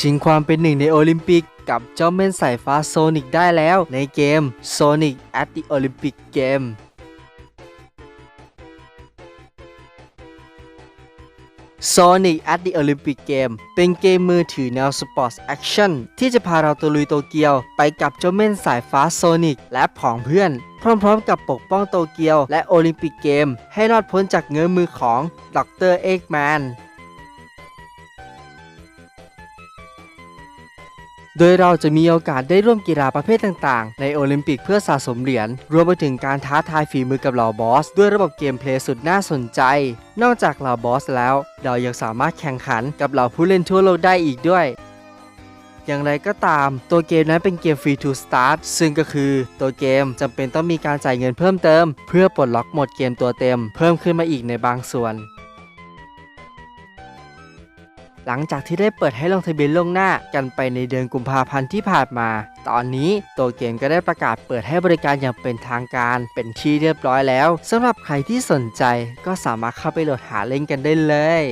ชิงความเป็นหนึ่งในโอลิมปิกกับเจ้าเม่นสายฟ้าโซนิกได้แล้วในเกม Sonic at the Olympic Game Sonic at the Olympic Game เป็นเกมมือถือแนวสปอร์ตแอคชั่นที่จะพาเราตะลุยโตเกียวไปกับเจ้าเม่นสายฟ้าโซนิกและผองเพื่อน พร้อมๆกับปกป้องโตเกียวและโอลิมปิกเกม ให้รอดพ้นจากเงื้อมือของดรเอ็กแมน โดยเราจะมีโอกาสได้ร่วมกีฬาประเภทต่างๆ ในโอลิมปิกเพื่อสะสมเหรียญ รวมไปถึงการท้าทายฝีมือกับเหล่าบอส ด้วยระบบเกมเพลย์สุดน่าสนใจ นอกจากเหล่าบอสแล้ว เรายังสามารถแข่งขันกับเหล่าผู้เล่นทั่วโลกได้อีกด้วยอย่างไรก็ตาม ตัวเกมนั้นเป็นเกมฟรี to start ซึ่งก็คือตัวเกมจำเป็นต้องมีการจ่ายเงินเพิ่มเติม เพื่อปลดล็อกหมดเกมตัวเต็ม เพิ่มขึ้นมาอีกในบางส่วน หลังจากที่ได้เปิดให้ลงทะเบียนล่วงหน้ากันไปในเดือนกุมภาพันธ์ที่ผ่านมา ตอนนี้ตัวเกมก็ได้ประกาศเปิดให้บริการอย่างเป็นทางการ เป็นที่เรียบร้อยแล้วสำหรับใครที่สนใจก็สามารถเข้าไปโหลดหาเล่นกันได้เลย